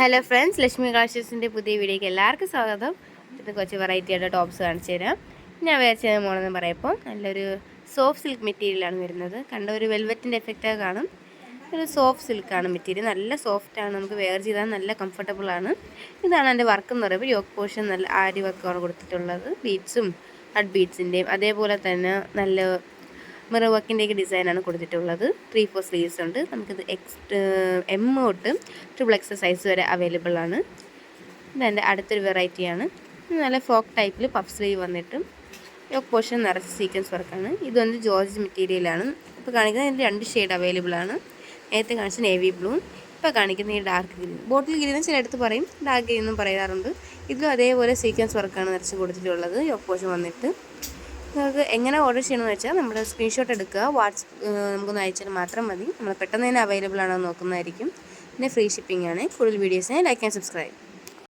Hello friends Lakshmi കളക്ഷൻസിന്റെ പുതിയ വീഡിയോയ്ക്ക് എല്ലാവർക്കും സ്വാഗതം. ഇത് കുറച്ച് വെറൈറ്റി ആയിട്ട് ടോപ്സ് കാണിച്ചു തരാം. ഞാൻ വിചാരിച്ചത് മോളെന്ന് പറയുമ്പോൾ നല്ലൊരു സോഫ്റ്റ് സിൽക്ക് മെറ്റീരിയലാണ് വരുന്നത്. കണ്ട ഒരു വെൽവെറ്റിന്റെ എഫക്റ്റ് കാണും. ഒരു സോഫ്റ്റ് സിൽക്കാണ് മെറ്റീരിയൽ നല്ല സോഫ്റ്റാണ് നമുക്ക് വെയർ ചെയ്താൽ നല്ല കംഫർട്ടബിൾ ആണ്. ഇതാണ് എന്റെ വർക്ക് എന്ന് പറയുമ്പോൾ യോക്ക് പോർഷൻ നല്ല ആരി വർക്കാണ് കൊടുത്തിട്ടുള്ളത്. ബീഡ്സും ഹഡ് ബീഡ്സിന്റെയും അതേപോലെ തന്നെ നല്ല മിറർ വർക്കിന്റെയൊക്കെ ഡിസൈനാണ് കൊടുത്തിട്ടുള്ളത്. ത്രീ ഫോർ സ്ലീവ്സ് ഉണ്ട്. നമുക്കിത് എക്സ് എം തൊട്ട് ട്രിപ്പിൾ എക്സ് സൈസ് വരെ അവൈലബിൾ ആണ്. ഇതെന്റെ അടുത്തൊരു വെറൈറ്റിയാണ് നല്ല ഫോക്ക് ടൈപ്പിൽ പഫ് സ്ലീവ് വന്നിട്ടും. യോക്ക് പോർഷൻ നിറച്ച് സീക്വൻസ് വർക്കാണ് ഇത് വന്ന് ജോർജ് മെറ്റീരിയലാണ് ഇപ്പോൾ കാണിക്കുന്നത് അതിന്റെ രണ്ട് ഷെയ്ഡ് അവൈലബിൾ ആണ്. നേരത്തെ കാണിച്ച നേവി ബ്ലൂ ഇപ്പോൾ കാണിക്കുന്ന ഈ ഡാർക്ക് ഗ്രീൻ ബോട്ടിൽ ഗ്രീനും ചിലയിടത്ത് പറയും. ഡാർക്ക് ഗ്രീൻ എന്നും പറയാറുണ്ട്. ഇതിലും അതേപോലെ സീക്വൻസ് വർക്കാണ് നിറച്ച് കൊടുത്തിട്ടുള്ളത്. യോക്ക് പോർഷൻ വന്നിട്ട്. നിങ്ങൾക്ക് എങ്ങനെ ഓർഡർ ചെയ്യണമെന്ന് വെച്ചാൽ നമ്മൾ സ്ക്രീൻഷോട്ട് എടുക്കുക. വാട്സപ്പ് നമുക്കൊന്ന് അയച്ചാൽ മാത്രം മതി. നമ്മൾ പെട്ടെന്ന് തന്നെ അവൈലബിൾ ആണോ നോക്കുന്നതായിരിക്കും. പിന്നെ ഫ്രീ ഷിപ്പിംഗ് ആണ്. കൂടുതൽ വീഡിയോസിനെ ലൈക്ക് ആൻഡ് സബ്സ്ക്രൈബ്